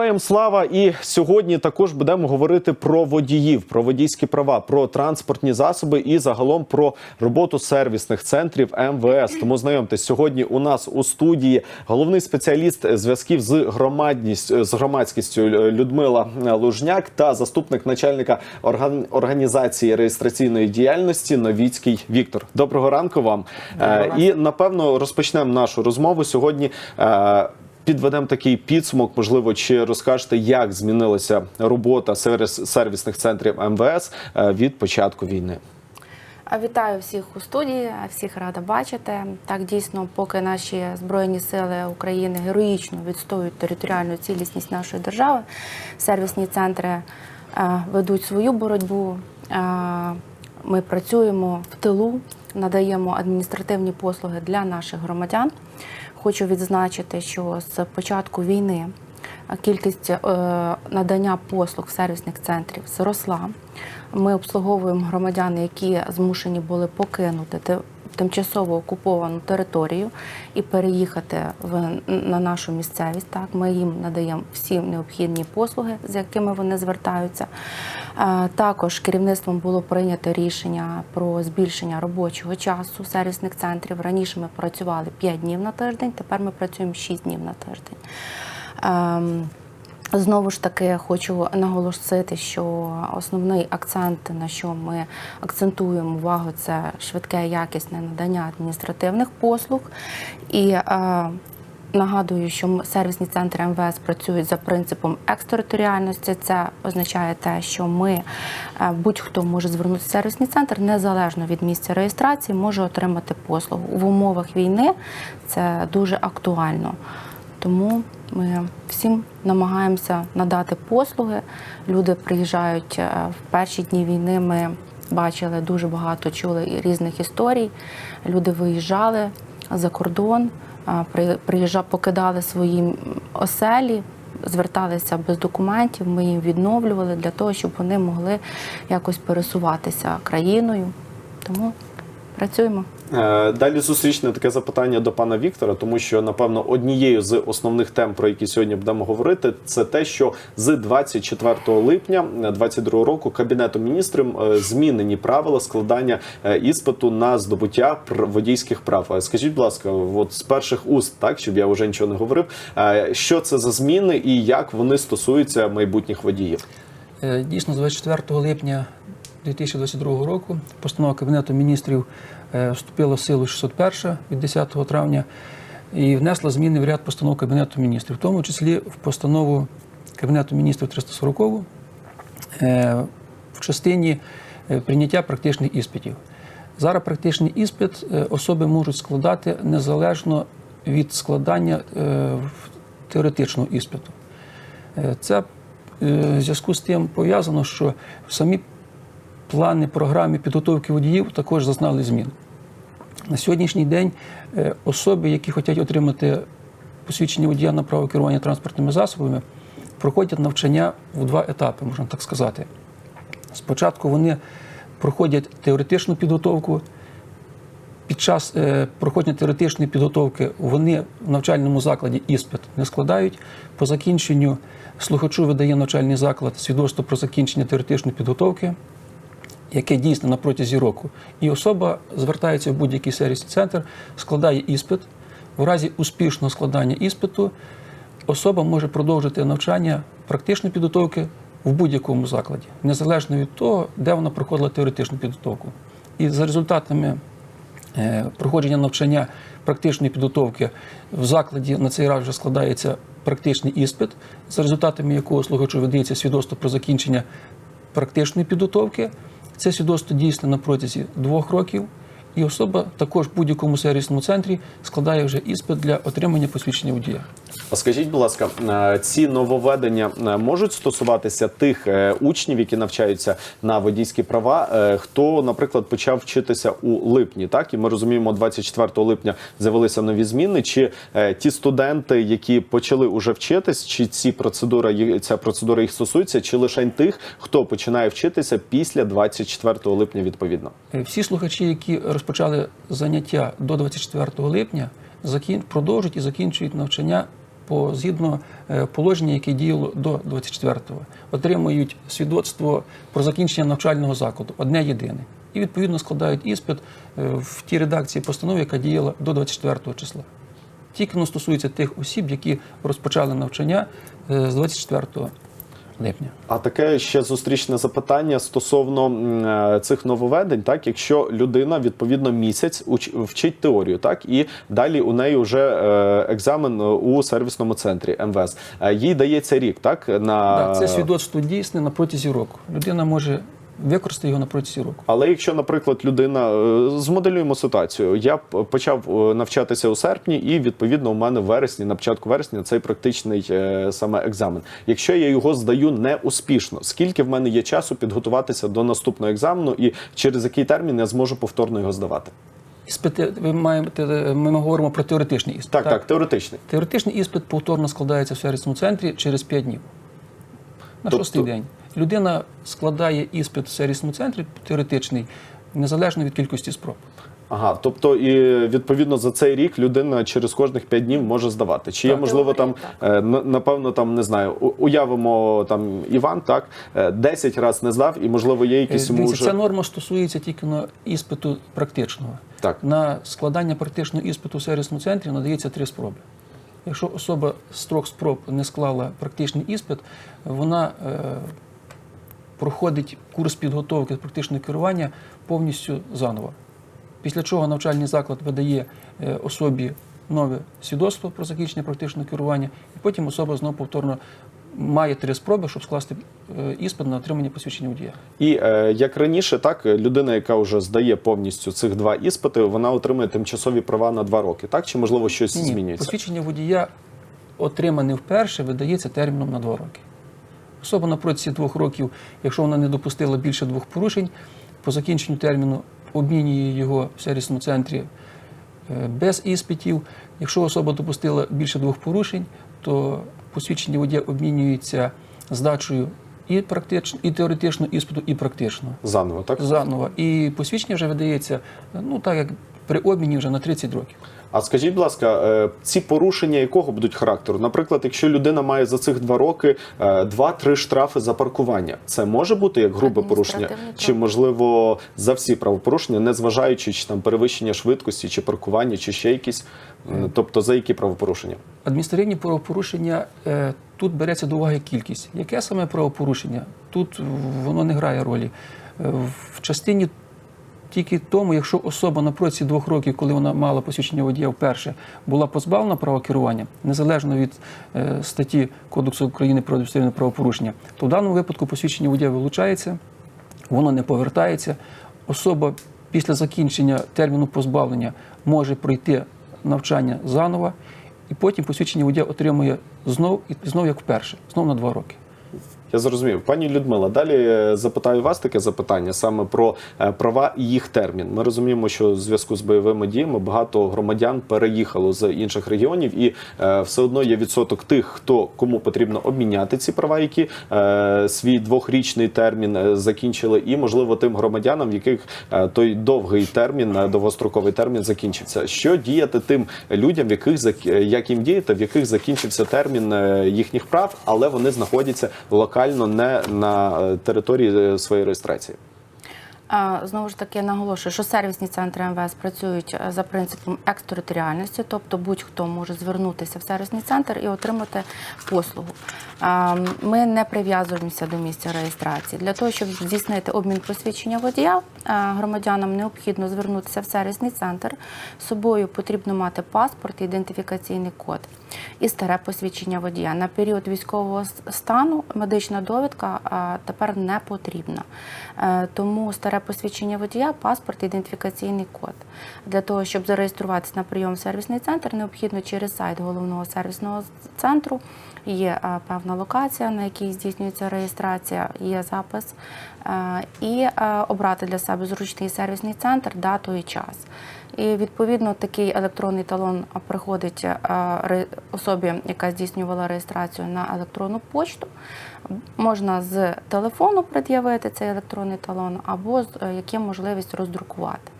Героям слава! І сьогодні також будемо говорити про водіїв, про водійські права, про транспортні засоби і загалом про роботу сервісних центрів МВС. Тому знайомтесь сьогодні. У нас у студії головний спеціаліст зв'язків з громадністю з громадськістю Людмила Лужняк та заступник начальника орган- організації реєстраційної діяльності Новіцький Віктор. Доброго ранку вам. Е, І напевно розпочнемо нашу розмову сьогодні. Підведемо такий підсумок, можливо, чи розкажете, як змінилася робота сервісних центрів МВС е, від початку війни. Вітаю всіх у студії, всіх рада бачити. Так дійсно, поки наші збройні сили України героїчно відстоюють територіальну цілісність нашої держави, сервісні центри е, ведуть свою боротьбу. Е, Ми працюємо в тилу, надаємо адміністративні послуги для наших громадян. Хочу відзначити, що з початку війни кількість е, надання послуг сервісних центрів зросла. Ми обслуговуємо громадян, які змушені були покинути тимчасово окуповану територію і переїхати в, на нашу місцевість. Так, ми їм надаємо всі необхідні послуги, з якими вони звертаються. Також керівництвом було прийнято рішення про збільшення робочого часу сервісних центрів. Раніше ми працювали 5 днів на тиждень, тепер ми працюємо 6 днів на тиждень. Знову ж таки, хочу наголосити, що основний акцент, на що ми акцентуємо увагу, це швидке якісне надання адміністративних послуг. І е, нагадую, що сервісні центри МВС працюють за принципом екстериторіальності. Це означає те, що ми е, будь-хто може звернутися в сервісний центр незалежно від місця реєстрації, може отримати послугу в умовах війни. Це дуже актуально. Тому ми всім намагаємося надати послуги. Люди приїжджають е, в перші дні війни. Ми бачили дуже багато, чули різних історій. Люди виїжджали за кордон, а, при- приїжджа, покидали свої оселі, зверталися без документів. Ми їм відновлювали для того, щоб вони могли якось пересуватися країною. Тому працюємо. Е, Далі зустрічне таке запитання до пана Віктора, тому що напевно однією з основних тем, про які сьогодні будемо говорити, це те, що з 24 липня 2022 року кабінетом міністрів е, змінені правила складання е, іспиту на здобуття водійських прав. Скажіть, будь ласка, от з перших уст, так щоб я вже нічого не говорив, що це за зміни і як вони стосуються майбутніх водіїв? Дійсно, з 24 липня 2022 року постанова Кабінету міністрів е, вступила в силу 601 від 10 травня і внесла зміни в ряд постанов Кабінету міністрів, в тому числі в постанову Кабінету міністрів 340 е, в частині е, прийняття практичних іспитів. Зараз практичний іспит особи можуть складати незалежно від складання теоретичного іспиту. Це в зв'язку з тим пов'язано, що самі плани програми підготовки водіїв також зазнали змін. На сьогоднішній день е, особи, які хочуть отримати посвідчення водія на право керування транспортними засобами, проходять навчання в два етапи, можна так сказати. Спочатку вони проходять теоретичну підготовку. Під час е, проходження теоретичної підготовки вони в навчальному закладі іспит не складають. По закінченню слухачу видає навчальний заклад свідоцтво про закінчення теоретичної підготовки, яке дійсне на протязі року. І особа звертається в будь-який сервісний центр, складає іспит. В разі успішного складання іспиту особа може продовжити навчання практичної підготовки в будь-якому закладі, незалежно від того, де вона проходила теоретичну підготовку. І за результатами е, проходження навчання практичної підготовки в закладі на цей раз вже складається практичний іспит, за результатами якого слухачу видається свідоцтво про закінчення практичної підготовки. Це свідоцтво дійсно на протязі двох років. І особа також в будь-якому сервісному центрі складає вже іспит для отримання посвідчення водія. А Скажіть, будь ласка, е, ці нововведення е, можуть стосуватися тих е, учнів, які навчаються на водійські права, хто, наприклад, почав вчитися у липні, так і ми розуміємо, 24 липня з'явилися нові зміни. Чи ті студенти, які почали уже вчитись, чи ці процедура ця процедура їх стосується, чи лише тих, хто починає вчитися після 24 липня, відповідно? Всі слухачі, які розпочали заняття до 24 липня, закін... продовжують і закінчують навчання по згідно е, положення, яке діяло до 24-го, отримують свідоцтво про закінчення навчального закладу, одне єдине. І відповідно складають іспит е, в тій редакції постанови, яка діяла до 24 числа. Тільки воно стосується тих осіб, які розпочали навчання е, з 24 липня. А таке ще зустрічне запитання стосовно е, цих нововведень, так якщо людина відповідно місяць вчить теорію, так і далі у неї вже е, екзамен у сервісному центрі МВС. Е, Їй дається рік, так на да, це свідоцтво дійсне на протязі року. Людина може використати його на протязі року. Але якщо, наприклад, людина е, змоделюємо ситуацію, я почав е, навчатися у серпні, і відповідно у мене в вересні, на початку вересня, цей практичний е, саме екзамен. Якщо я його здаю неуспішно, скільки в мене є часу підготуватися до наступного екзамену, і через який термін я зможу повторно його здавати? Іспити, ви маєте, ми говоримо про теоретичний іспит. Так, так, теоретичний. Теоретичний іспит повторно складається в сервісному центрі через 5 днів. На Тобто- шостий день. Людина складає іспит в сервісному центрі теоретичний, незалежно від кількості спроб. Ага, тобто і відповідно за цей рік людина через кожних 5 днів може здавати. Чи є Так. можливо там Теорія, е, напевно там не знаю, уявимо там Іван, так е, 10 разів не здав, і можливо є Е, якісь йому Дивіться, ця норма стосується тільки на іспиту практичного. так. На складання практичного іспиту в сервісному центрі надається три спроби. Якщо особа з трьох спроб не склала практичний іспит, вона е, проходить курс підготовки з практичного керування повністю заново. Після чого навчальний заклад видає е, особі нове свідоцтво про закінчення практичного керування, і потім особа знову повторно має три спроби, щоб скласти е, іспит на отримання посвідчення водія. І е, як раніше, так людина, яка вже здає повністю цих два іспити, вона отримує тимчасові права на два роки. Так чи можливо щось Ні, змінюється? Посвідчення водія, отримане вперше, видається терміном на два роки. Особа на протязі двох років, якщо вона не допустила більше двох порушень, по закінченню терміну обмінює його в сервісному центрі е, без іспитів. Якщо особа допустила більше двох порушень, то посвідчення водія обмінюється здачею і практично, і теоретично іспиту, і практично. Заново, так? Заново. І посвідчення вже видається, ну так як при обміні вже на 30 років. А скажіть, будь ласка, е, ці порушення якого будуть характеру? Наприклад, якщо людина має за цих два роки е, два-три штрафи за паркування, це може бути як грубе порушення, чи можливо за всі правопорушення, не зважаючи чи там перевищення швидкості, чи паркування, чи ще якісь, тобто за які правопорушення? Адміністративні правопорушення е, тут береться до уваги кількість. Яке саме правопорушення? Тут воно не грає ролі. Е, в частині тільки тому, якщо особа на протязі двох років, коли вона мала посвідчення водія вперше, була позбавлена права керування, незалежно від е, статті Кодексу України про адміністративне правопорушення, то в даному випадку посвідчення водія вилучається, воно не повертається. Особа після закінчення терміну позбавлення може пройти навчання заново, і потім посвідчення водія отримує знов і знов як вперше, знов на два роки. Я зрозумів, пані Людмила. Далі е, запитаю вас таке запитання саме про е, права і їх термін. Ми розуміємо, що в зв'язку з бойовими діями багато громадян переїхало з інших регіонів, і е, все одно є відсоток тих, хто кому потрібно обміняти ці права, які свій двохрічний термін закінчили, і можливо тим громадянам, в яких той довгий термін, довгостроковий термін закінчився. Що діяти тим людям, в яких як їм діяти, в яких закінчився термін їхніх прав, але вони знаходяться локально не на е, території е, своєї реєстрації. Знову ж таки наголошую, що сервісні центри МВС працюють е, за принципом екстериторіальності, тобто будь-хто може звернутися в сервісний центр і отримати послугу. Ми не прив'язуємося до місця реєстрації. Для того, щоб здійснити обмін посвідчення водія, е, громадянам необхідно звернутися в сервісний центр. З собою потрібно мати паспорт, ідентифікаційний код і старе посвідчення водія. На період військового стану медична довідка тепер не потрібна. Е, Тому старе посвідчення водія, паспорт, ідентифікаційний код. Для того, щоб зареєструватися на прийом в сервісний центр, необхідно через сайт головного сервісного центру. Є е, певна локація, на якій здійснюється реєстрація, є запис, е, і е, обрати для себе зручний сервісний центр, дату і час. І відповідно такий електронний талон приходить особі, яка здійснювала реєстрацію на електронну почту. Можна з телефону пред'явити цей електронний талон, або з е, є можливість роздрукувати.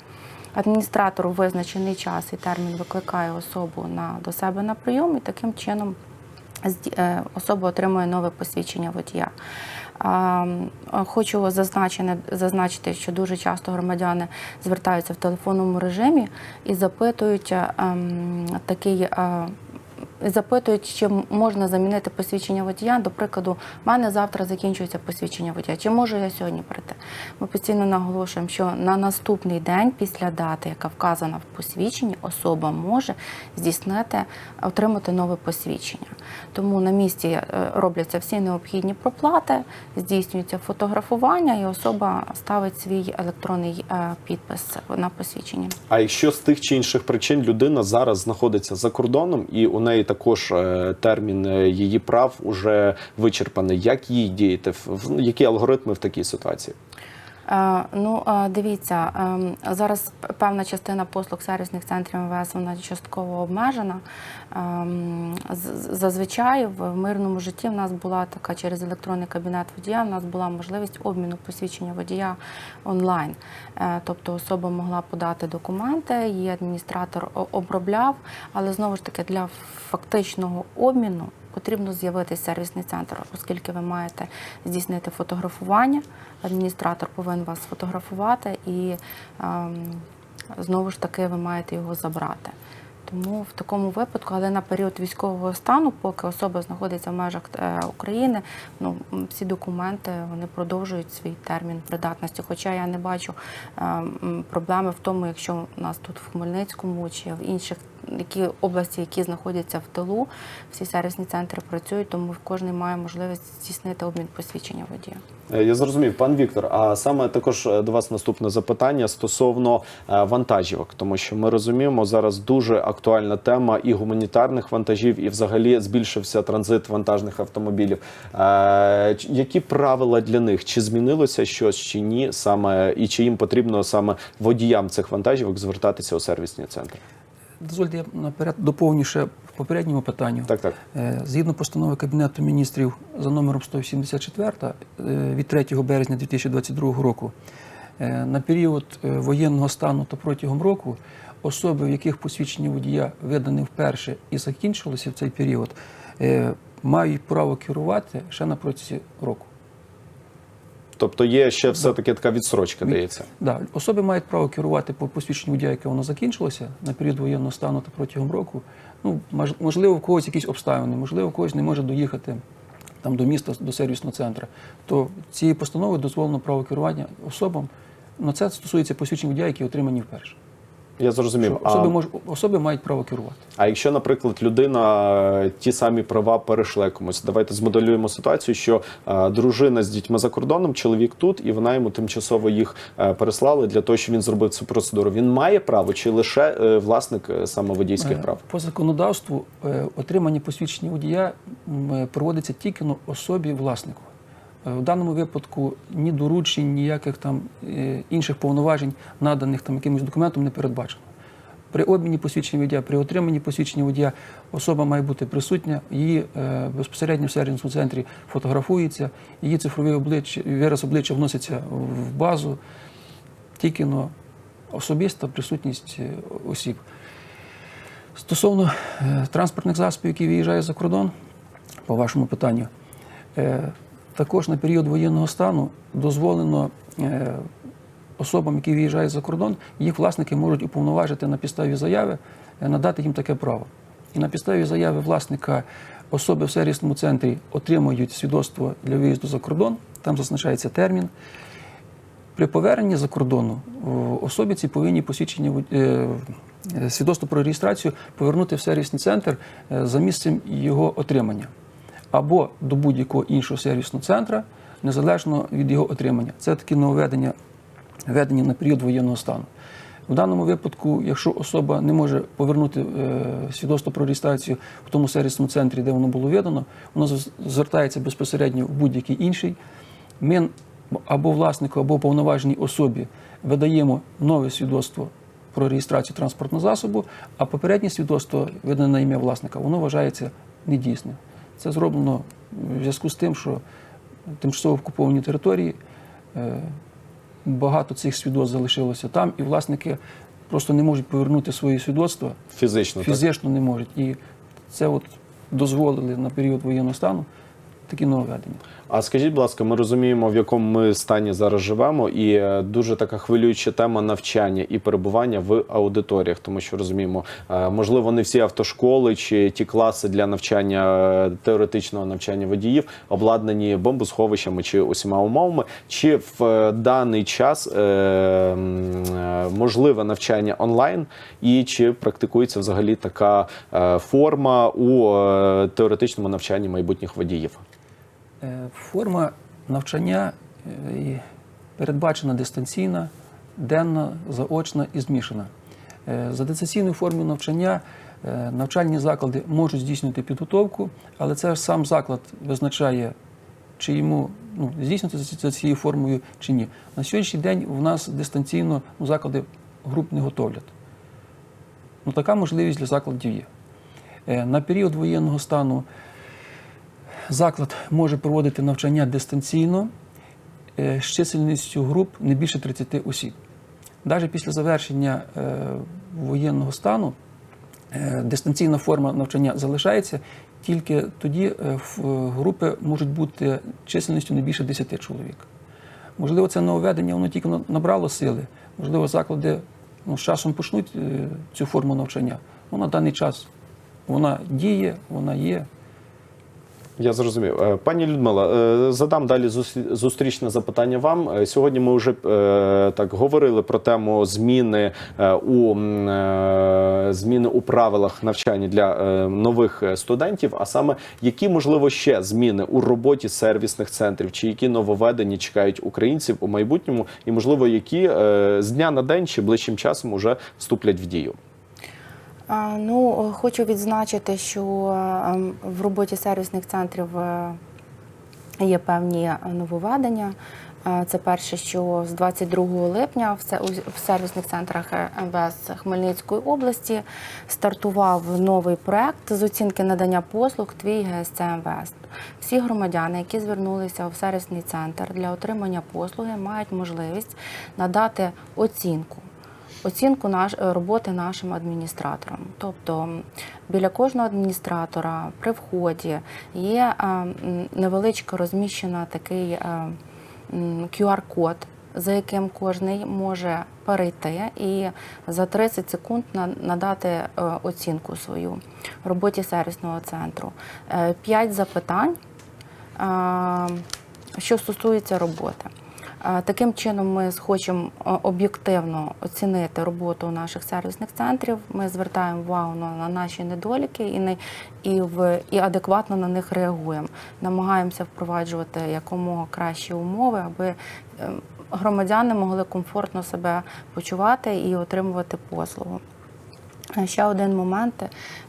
Адміністратор у визначений час і термін викликає особу на, до себе на прийом і таким чином е, особа отримує нове посвідчення водія. М, Хочу зазначити, що дуже часто громадяни звертаються в телефонному режимі і запитують е, ем, такий. е, Запитують, чи можна замінити посвідчення водія. До прикладу, в мене завтра закінчується посвідчення водія. Чи можу я сьогодні прийти? Ми постійно наголошуємо, що на наступний день після дати, яка вказана в посвідченні, особа може здійснити, отримати нове посвідчення. Тому на місці е, робляться всі необхідні проплати, здійснюється фотографування, і особа ставить свій електронний е, підпис на посвідченні. А якщо з тих чи інших причин людина зараз знаходиться за кордоном і у неї також е, термін її прав уже вичерпаний, як їй діяти? Які алгоритми в такій ситуації? Е, Ну, е, дивіться, ем, зараз певна частина послуг сервісних центрів МВС вона частково обмежена. Ем, Зазвичай в мирному житті в нас була така через електронний кабінет водія. В нас була можливість обміну посвідчення водія онлайн. Е, Тобто особа могла подати документи, її адміністратор обробляв, але знову ж таки для фактичного обміну потрібно з'явитися сервісний центр, оскільки ви маєте здійснити фотографування. Адміністратор повинен вас сфотографувати і ем, знову ж таки ви маєте його забрати. Тому в такому випадку, але на період військового стану, поки особа знаходиться в межах е, України, ну всі документи вони продовжують свій термін придатності. Хоча я не бачу е, проблеми в тому, якщо у нас тут в Хмельницькому чи в інших які області, які знаходяться в тилу, всі сервісні центри працюють, тому кожен має можливість здійснити обмін посвідчення водія. Е, Я зрозумів, пан Віктор. А саме також е, до вас наступне запитання стосовно е, вантажівок, тому що ми розуміємо зараз дуже актуальна тема і гуманітарних вантажів, і взагалі збільшився транзит вантажних автомобілів. Які правила для них? Чи змінилося щось, чи ні? Саме і чи їм потрібно саме водіям цих вантажівок звертатися у сервісні центри? Дозвольте, я наперед доповню ще в попередньому питанню. Так, так. Е, Згідно постанови Кабінету міністрів за номером 184 е, від 3 березня 2022 року, е, на період воєнного стану та протягом року особи, в яких посвідчення водія видане вперше і закінчилося в цей період, мають право керувати ще на протязі року. Тобто є ще все таки така відсрочка, дається. Да, особи мають право керувати по посвідченню водія, яке воно закінчилося на період воєнного стану та протягом року. Ну, можливо, в когось якісь обставини, можливо, в когось не може доїхати там до міста, до сервісного центру. То цією постановою дозволено право керування особам. Ну, це стосується посвідчень водія, які отримані вперше. Я зрозумів. Що особи, мож, особи мають право керувати. А якщо, наприклад, людина ті самі права перейшла комусь, давайте змоделюємо ситуацію, що е, дружина з дітьми за кордоном, чоловік тут, і вона йому тимчасово їх е, переслали для того, щоб він зробив цю процедуру. Він має право чи лише е, власник саме водійських Е, прав? По законодавству е, отримання посвідчення водія проводиться тільки на особі власнику. Е, В даному випадку ні доручень, ніяких там е, інших повноважень, наданих там якимось документом, не передбачено. При обміні посвідчення водія, при отриманні посвідчення водія особа має бути присутня, її е, безпосередньо в сервісному центрі фотографується, її цифровий обличчя, вираз обличчя вноситься в базу, тільки но особиста присутність осіб. Стосовно транспортних засобів, які виїжджають за кордон, по вашому питанню, також на період воєнного стану дозволено е, особам, які виїжджають за кордон, їх власники можуть уповноважити на підставі заяви, е, надати їм таке право. І на підставі заяви власника особи в сервісному центрі отримують свідоцтво для виїзду за кордон, там зазначається термін. При поверненні за кордону особі ці повинні посвідчення е, свідоцтво про реєстрацію повернути в сервісний центр за місцем його отримання або до будь-якого іншого сервісного центра, незалежно від його отримання. Це такі нововведення введені на період воєнного стану. В даному випадку, якщо особа не може повернути е, свідоцтво про реєстрацію в тому сервісному центрі, де воно було видано, воно звертається безпосередньо в будь-який інший. Ми або власнику, або повноваженій особі видаємо нове свідоцтво про реєстрацію транспортного засобу, а попереднє свідоцтво, видане на ім'я власника, воно вважається недійсним. Це зроблено в зв'язку з тим, що тимчасово окуповані території е, багато цих свідоцтв залишилося там, і власники просто не можуть повернути свої свідоцтва, Фізично так? не можуть. І це от дозволили на період воєнного стану такі нововведення. А скажіть, будь ласка, ми розуміємо, в якому ми стані зараз живемо, і е, дуже така хвилююча тема навчання і перебування в аудиторіях, тому що розуміємо, е, можливо, не всі автошколи чи ті класи для навчання е, теоретичного навчання водіїв обладнані бомбосховищами чи усіма умовами. Чи в даний час можливе навчання онлайн, і чи практикується взагалі така форма у теоретичному навчанні майбутніх водіїв? Е, Форма навчання е, передбачена дистанційна, денна, заочна і змішана. Е, За дистанційною формою навчання навчальні заклади можуть здійснювати підготовку, але це сам заклад визначає, чи йому ну, здійснювати за- цією формою чи ні. На сьогоднішній день у нас дистанційно ну, заклади груп не готовлять. Ну, така можливість для закладів є. На період воєнного стану заклад може проводити навчання дистанційно е, з чисельністю груп не більше 30 осіб. Навіть після завершення е, воєнного стану е, дистанційна форма навчання залишається, тільки тоді групи можуть бути чисельністю не більше 10 чоловік. Можливо, це нововведення воно тільки набрало сили. Можливо, заклади ну, з часом почнуть цю форму навчання. Ну, на даний час вона діє, вона є. Я зрозумів. Е, Пані Людмила, е, задам далі зус- зустрічне запитання вам. Е, Сьогодні ми вже так говорили про тему зміни у зміни у правилах навчання для нових студентів. А саме які можливо ще зміни у роботі сервісних центрів, чи які нововведення чекають українців у майбутньому, і можливо, які з дня на день чи ближчим часом уже вступлять в дію. Ну, хочу відзначити, що ем, в роботі сервісних центрів е, є певні нововведення. Е, Це перше, що з 22 липня в сервісних центрах МВС Хмельницької області стартував новий проект з оцінки надання послуг Твій ГСЦ МВС. Всі громадяни, які звернулися в сервісний центр для отримання послуги, мають можливість надати оцінку оцінку наш, е, роботи нашим адміністраторам. Тобто біля кожного адміністратора при вході є е, невеличко розміщена такий е, QR-код. За яким кожний може перейти і за 30 секунд надати е, оцінку свою роботі сервісного центру. Е, П'ять запитань, е, що стосується роботи. Таким чином, ми хочемо е, об'єктивно оцінити роботу наших сервісних центрів. Ми звертаємо увагу на, на наші недоліки і, не, і, в, і адекватно на них реагуємо. Намагаємося впроваджувати якомога кращі умови, аби е, громадяни могли комфортно себе почувати і отримувати послугу. Е, Ще один момент,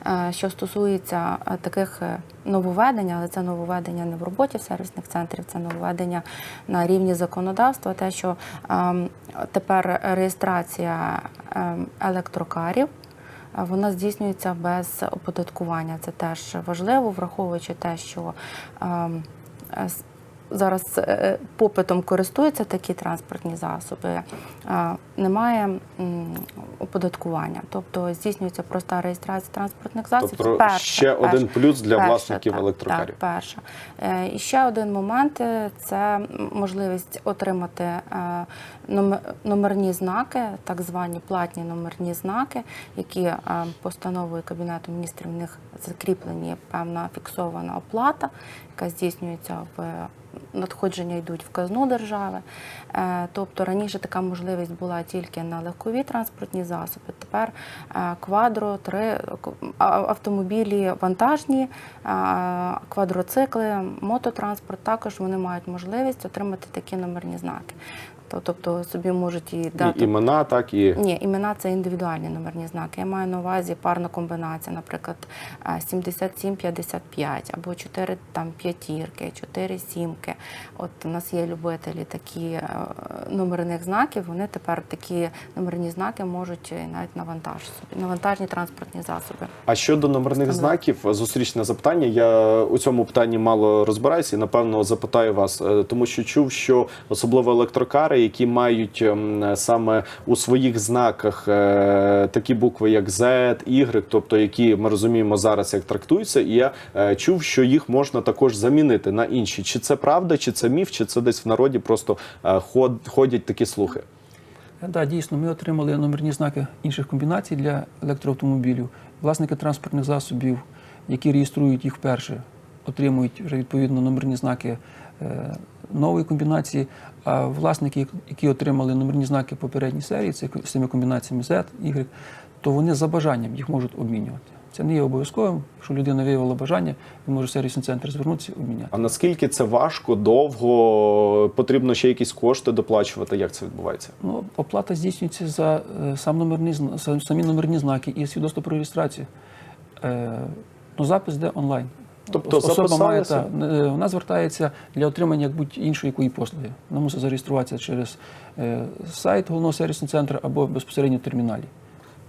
е, що стосується е, таких нововведень, але це нововведення не в роботі сервісних центрів, це нововведення на рівні законодавства. Те, що ем, тепер реєстрація ем, електрокарів. Вона здійснюється без оподаткування. Це теж важливо, враховуючи те, що ем, зараз е, попитом користуються такі транспортні засоби, е, немає оподаткування. Тобто здійснюється проста реєстрація транспортних засобів. Тобто Перше, ще перше. один плюс для Перше, власників так, електрокарів. Так, перше. Е, І ще один момент е, це можливість отримати е, номерні знаки, так звані платні номерні знаки, які е, постановою Кабінету міністрів в них закріплені певна фіксована оплата, яка здійснюється в надходження йдуть в казну держави. Е, Тобто раніше така можливість була тільки на легкові транспортні засоби. Тепер е, квадро, три автомобілі вантажні, е, квадроцикли, мототранспорт також вони мають можливість отримати такі номерні знаки. То- Тобто собі можуть і дати І імена, так і ні, імена це індивідуальні номерні знаки. Я маю на увазі парна комбінація, наприклад, е, 77-55 або 4 там п'ятірки, 4 сімки. От у нас є любителі такі е, номерних знаків. Вони тепер такі номерні знаки можуть навіть на вантаж собі, на вантажні транспортні засоби. А щодо номерних Стандарт. знаків, зустрічне запитання. Я у цьому питанні мало розбираюся і напевно запитаю вас, е, тому що чув, що особливо електрокари, які мають ем, саме у своїх знаках е, такі букви, як Z, Y, тобто які ми розуміємо зараз, як трактуються. І я е, чув, що їх можна також замінити на інші. Чи це правда, чи це міф, чи це десь в народі просто е, ход, ходять такі слухи? Так, дійсно, ми отримали номерні знаки інших комбінацій для електроавтомобілів. Власники транспортних засобів, які реєструють їх вперше, отримують вже відповідно номерні знаки нової комбінації. А власники, які отримали номерні знаки попередньої серії, це з цими комбінаціями Z, Y, то вони за бажанням їх можуть обмінювати. Це не є обов'язковим. Якщо людина виявила бажання, він може в сервісний центр звернутися і обміняти. А наскільки це важко, довго потрібно ще якісь кошти доплачувати? Як це відбувається? Ну, оплата здійснюється за е, сам номерний, зна- самі номерні знаки і свідоцтво про реєстрацію. Е, ну, запис йде онлайн. Тобто особа має та, е, вона звертається для отримання як будь-іншої якої послуги. Вона мусить зареєструватися через е, сайт головного сервісного центру або безпосередньо в терміналі.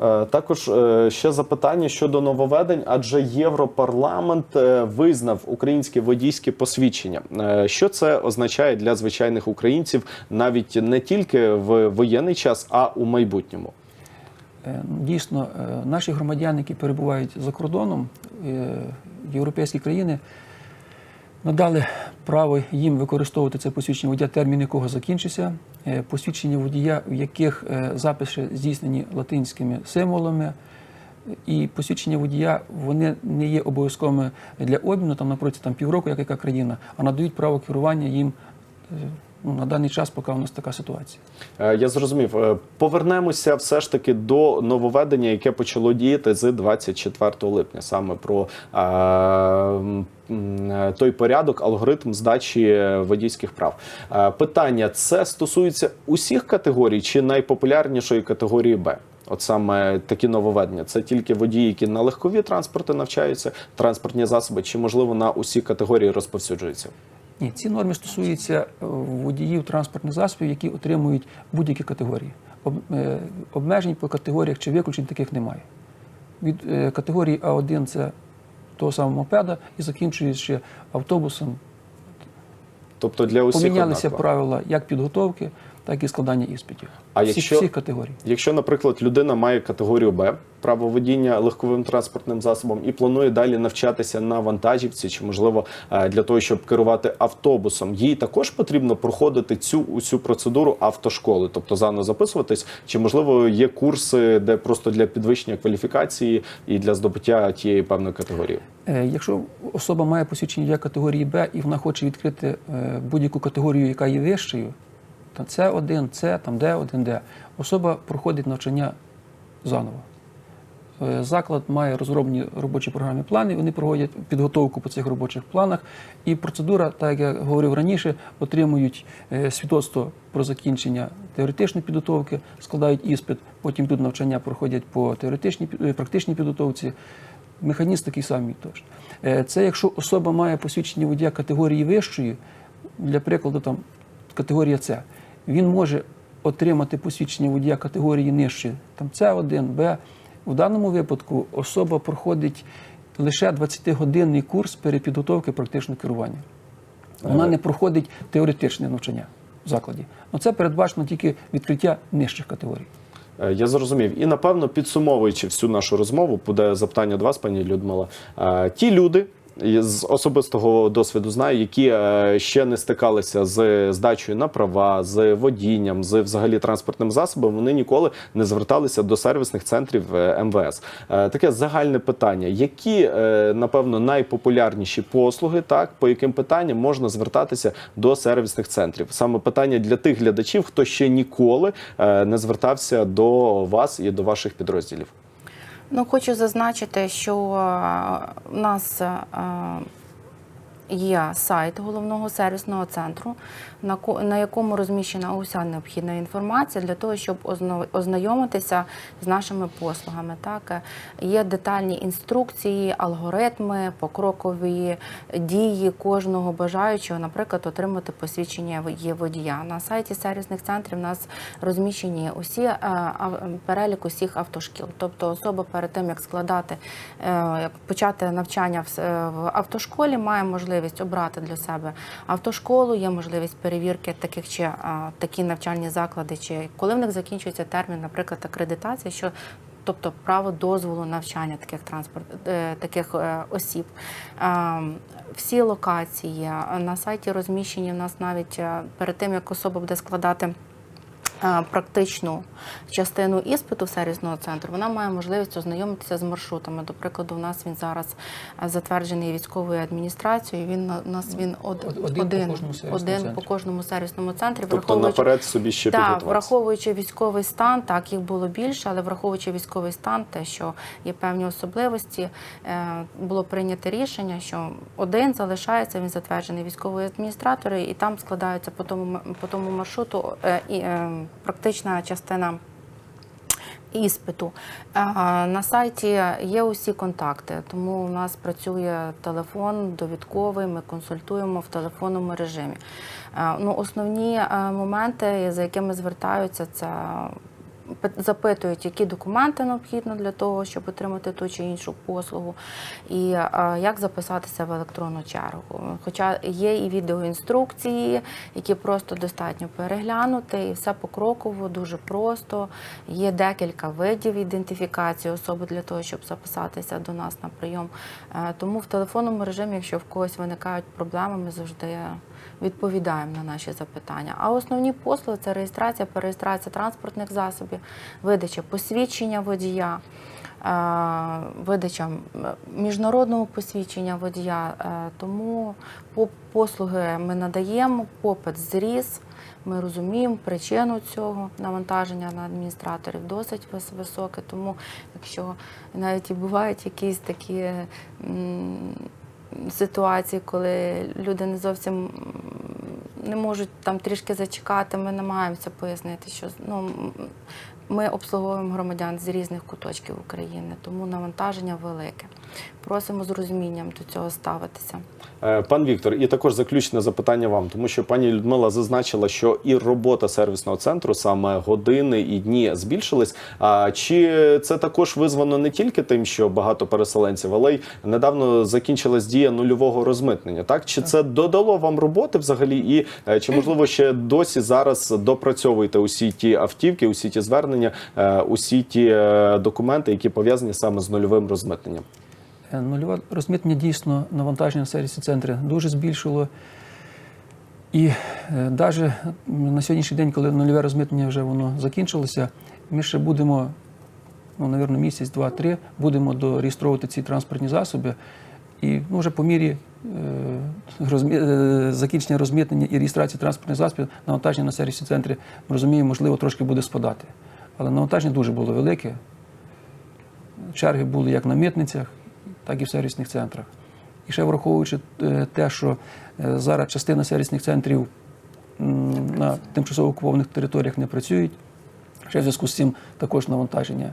Е, Також ще запитання щодо нововведень, адже Європарламент визнав українське водійське посвідчення. Що це означає для звичайних українців навіть не тільки в воєнний час, а у майбутньому? Ну, Дійсно, наші громадяни, які перебувають за кордоном, європейські країни, надали право їм використовувати це посвідчення водія, термін якого закінчився. Е, Посвідчення водія, в яких е, записи здійснені латинськими символами. І посвідчення водія вони не є обов'язковими для обміну там напроти там півроку, як яка країна, а надають право керування їм е, ну, на даний час, поки у нас така ситуація. Е, Я зрозумів. Е, Повернемося все ж таки до нововведення, яке почало діяти з 24 липня, саме про е, м, той порядок, алгоритм здачі водійських прав. Е, Питання: це стосується усіх категорій чи найпопулярнішої категорії Б? От саме такі нововведення. Це тільки водії, які на легкові транспорти навчаються, транспортні засоби, чи можливо на усі категорії розповсюджуються? Ні, ці норми стосуються е, водіїв транспортних засобів, які отримують будь-які категорії. Е, обмежень по категоріях чи виключень таких немає. Від е, категорії А1 це того самого мопеда і закінчує ще автобусом. Тобто для усіх Помінялися однаково. правила як підготовки, так і складання іспитів. А всіх, якщо- всіх категорій. Якщо, наприклад, людина має категорію Б, право водіння легковим транспортним засобом і планує далі навчатися на вантажівці, чи можливо е, для того, щоб керувати автобусом, їй також потрібно проходити цю усю процедуру автошколи, тобто заново записуватись, чи можливо є курси, де просто для підвищення кваліфікації і для здобуття тієї певної категорії. Е, Якщо особа має посвідчення для категорії Б і вона хоче відкрити е, будь-яку категорію, яка є вищою, то це 1 С, там Д1, Д. Особа проходить навчання заново. Е, Заклад має розроблені робочі програмні плани, вони проводять підготовку по цих робочих планах. І процедура, так як я говорив раніше, отримують е, свідоцтво про закінчення теоретичної підготовки, складають іспит, потім тут навчання проходять по теоретичній е, практичній підготовці. Механізм такий самий точно. Це якщо особа має посвідчення водія категорії вищої, для прикладу, там категорія С, він може отримати посвідчення водія категорії нижчої, там С1, Б. В даному випадку особа проходить лише 20-годинний курс перепідготовки практичного керування. Вона не проходить теоретичне навчання в закладі. Ну, це передбачено тільки відкриття нижчих категорій. Е, Я зрозумів. І напевно, підсумовуючи всю нашу розмову, буде запитання до вас, пані Людмила. Е, Ті люди. З особистого досвіду знаю, які е, ще не стикалися з здачею на права, з водінням, з взагалі транспортним засобом. Вони ніколи не зверталися до сервісних центрів е, МВС. Е, Таке загальне питання: які напевно найпопулярніші послуги, так по яким питанням можна звертатися до сервісних центрів? Саме питання для тих глядачів, хто ще ніколи не звертався до вас і до ваших підрозділів. Ну, хочу зазначити, що в нас е, є сайт головного сервісного центру, на якому розміщена уся необхідна інформація для того, щоб ознайомитися з нашими послугами. Так є детальні інструкції, алгоритми, покрокові дії кожного бажаючого, наприклад, отримати посвідчення є водія. На сайті сервісних центрів у нас розміщені усі е, перелік усіх автошкіл. Тобто особа перед тим як складати, е, почати навчання в автошколі, має можливість обрати для себе автошколу, є можливість перевірки таких чи а, такі навчальні заклади, чи коли в них закінчується термін, наприклад, акредитації, що Тобто право дозволу навчання таких транспорт е, таких е, осіб. Е, Всі локації на сайті розміщені в нас навіть перед тим, як особа буде складати практичну частину іспиту сервісного центру, вона має можливість ознайомитися з маршрутами. До прикладу, у нас він зараз е, затверджений військовою адміністрацією. Він на- у нас він од- Од- один по кожному сервісному один центрі. по кожному сервісному центрі. Тобто враховуючи- наперед собі ще так, враховуючи військовий стан, так їх було більше, але враховуючи військовий стан, те, що є певні особливості, е, було прийнято рішення, що один залишається, він затверджений військовою адміністраторою, і там складаються по тому по тому маршруту е, і, е, практична частина. Іспиту на сайті є усі контакти, тому у нас працює телефон довідковий. Ми консультуємо в телефонному режимі. Ну, основні е, моменти, за якими звертаються, це запитують, які документи необхідно для того, щоб отримати ту чи іншу послугу, і як записатися в електронну чергу. Хоча є і відеоінструкції, які просто достатньо переглянути, і все покроково, дуже просто. Є декілька видів ідентифікації особи для того, щоб записатися до нас на прийом. Е, Тому в телефонному режимі, якщо в когось виникають проблеми, ми завжди відповідаємо на наші запитання. А основні послуги це реєстрація, перереєстрація транспортних засобів, видача посвідчення водія. е, Видача міжнародного посвідчення водія, Е, тому послуги ми надаємо, попит зріс. Ми розуміємо причину цього навантаження на адміністраторів досить високе. Тому, якщо навіть і бувають якісь такі ситуації, коли люди не зовсім не можуть там трішки зачекати, ми намагаємося пояснити, що ну, ми обслуговуємо громадян з різних куточків України, тому навантаження велике. Просимо з розумінням до цього ставитися. Е, Пан Віктор, і також заключне запитання вам, тому що пані Людмила зазначила, що і робота сервісного центру, саме години і дні збільшились. А чи це також визвано не тільки тим, що багато переселенців, але й недавно закінчилась дія нульового розмитнення? Так чи це додало вам роботи взагалі? І е, чи можливо ще досі зараз допрацьовуєте усі ті автівки, усі ті звернення, е, усі ті документи, які пов'язані саме з нульовим розмитненням? Е, Нульове розмитнення дійсно навантаження на сервісні центри дуже збільшило. І навіть на сьогоднішній день, коли нульове розмитнення вже воно закінчилося, ми ще будемо, ну, навірно, місяць, два-три, будемо дореєстровувати ці транспортні засоби. І ну, вже по мірі е, розмі... е, закінчення розмитнення і реєстрації транспортних засобів, навантаження на сервісні центри, ми розуміємо, можливо, трошки буде спадати. Але навантаження дуже було велике. Черги були як на митницях, так і в сервісних центрах. І ще враховуючи е, те, що е, зараз частина сервісних центрів на тимчасово окупованих територіях не працюють, ще в зв'язку з цим також навантаження на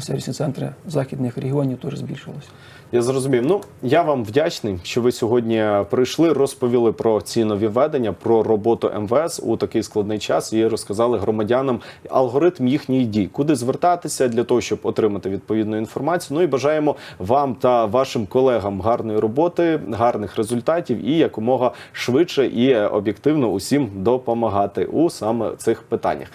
сервісні центри західних регіонів теж збільшилося. Я зрозумів. Ну я вам вдячний, що ви сьогодні прийшли, розповіли про ці нові ведення, про роботу МВС у такий складний час і розказали громадянам алгоритм їхніх дій, куди звертатися для того, щоб отримати відповідну інформацію. Ну і бажаємо вам та вашим колегам гарної роботи, гарних результатів і якомога швидше і об'єктивно усім допомагати у саме цих питаннях.